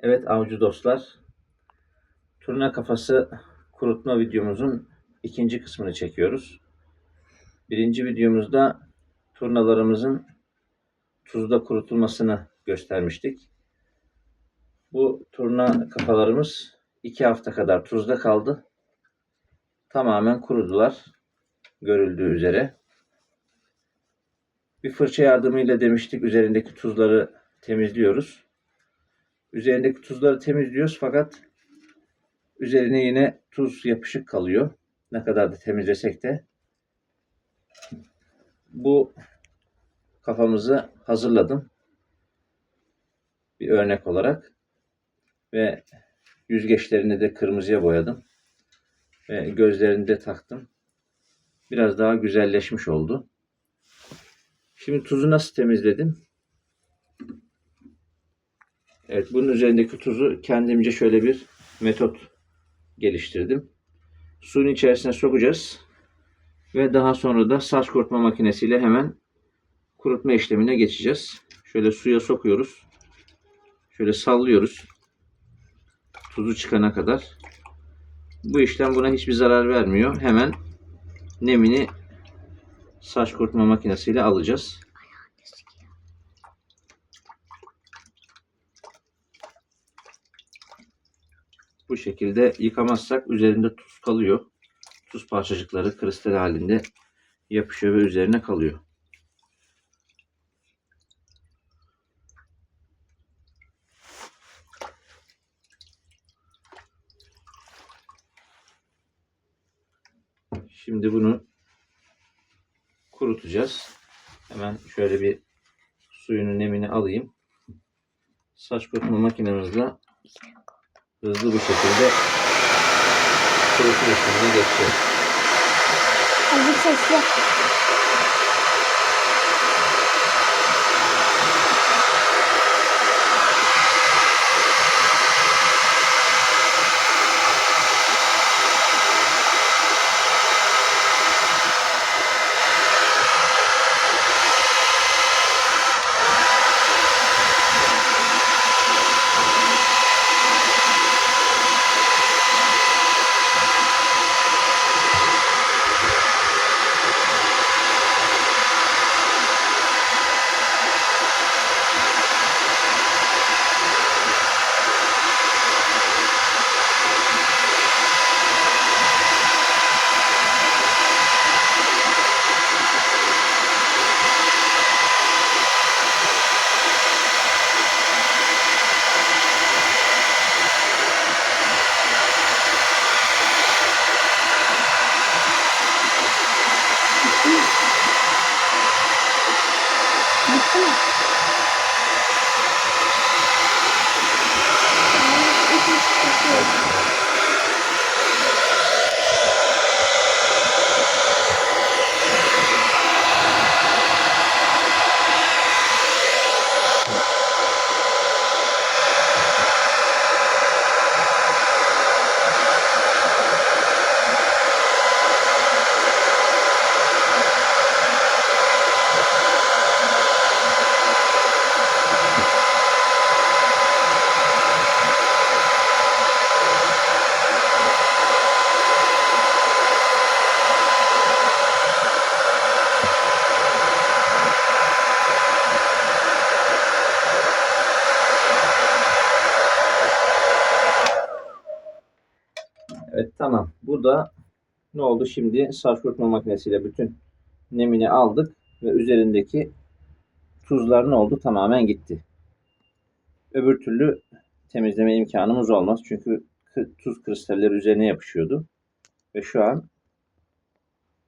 Evet avcı dostlar. Turna kafası kurutma videomuzun ikinci kısmını çekiyoruz. Birinci videomuzda turnalarımızın tuzda kurutulmasını göstermiştik. Bu turna kafalarımız iki hafta kadar tuzda kaldı. Tamamen kurudular. Görüldüğü üzere. Bir fırça yardımıyla demiştik üzerindeki tuzları temizliyoruz. Üzerindeki tuzları temizliyoruz fakat üzerine yine tuz yapışık kalıyor. Ne kadar da temizlesek de. Bu kafamızı hazırladım. Bir örnek olarak. Ve yüzgeçlerini de kırmızıya boyadım. Ve gözlerini de taktım. Biraz daha güzelleşmiş oldu. Şimdi tuzu nasıl temizledim? Evet bunun üzerindeki tuzu kendimce şöyle bir metot geliştirdim. Suyun içerisine sokacağız. Ve daha sonra da saç kurutma makinesiyle hemen kurutma işlemine geçeceğiz. Şöyle suya sokuyoruz. Şöyle sallıyoruz. Tuzu çıkana kadar. Bu işlem buna hiçbir zarar vermiyor. Hemen nemini saç kurutma makinesiyle alacağız. Bu şekilde yıkamazsak üzerinde tuz kalıyor. Tuz parçacıkları kristal halinde yapışıyor ve üzerine kalıyor. Şimdi bunu kurutacağız. Hemen şöyle bir suyunun nemini alayım. Saç kurutma makinemizle hızlı bir şekilde kurutma işlemine geçeceğiz. Hadi sesli. Bitti mi? Evet tamam. Bu da ne oldu şimdi? Saç kurutma makinesiyle bütün nemini aldık ve üzerindeki tuzlar ne oldu? Tamamen gitti. Öbür türlü temizleme imkanımız olmaz. Çünkü tuz kristalleri üzerine yapışıyordu. Ve şu an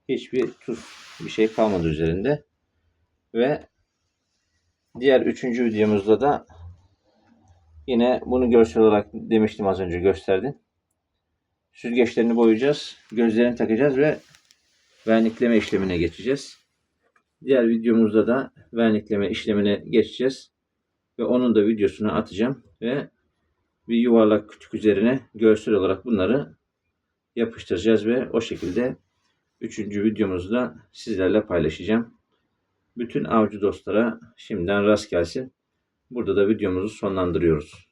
hiçbir tuz bir şey kalmadı üzerinde. Ve diğer üçüncü videomuzda da yine bunu görsel olarak demiştim az önce gösterdim. Süzgeçlerini boyayacağız. Gözlerini takacağız ve vernikleme işlemine geçeceğiz. Diğer videomuzda da vernikleme işlemine geçeceğiz. Ve onun da videosunu atacağım. Ve bir yuvarlak kütük üzerine görsel olarak bunları yapıştıracağız ve o şekilde üçüncü videomuzu da sizlerle paylaşacağım. Bütün avcı dostlara şimdiden rast gelsin. Burada da videomuzu sonlandırıyoruz.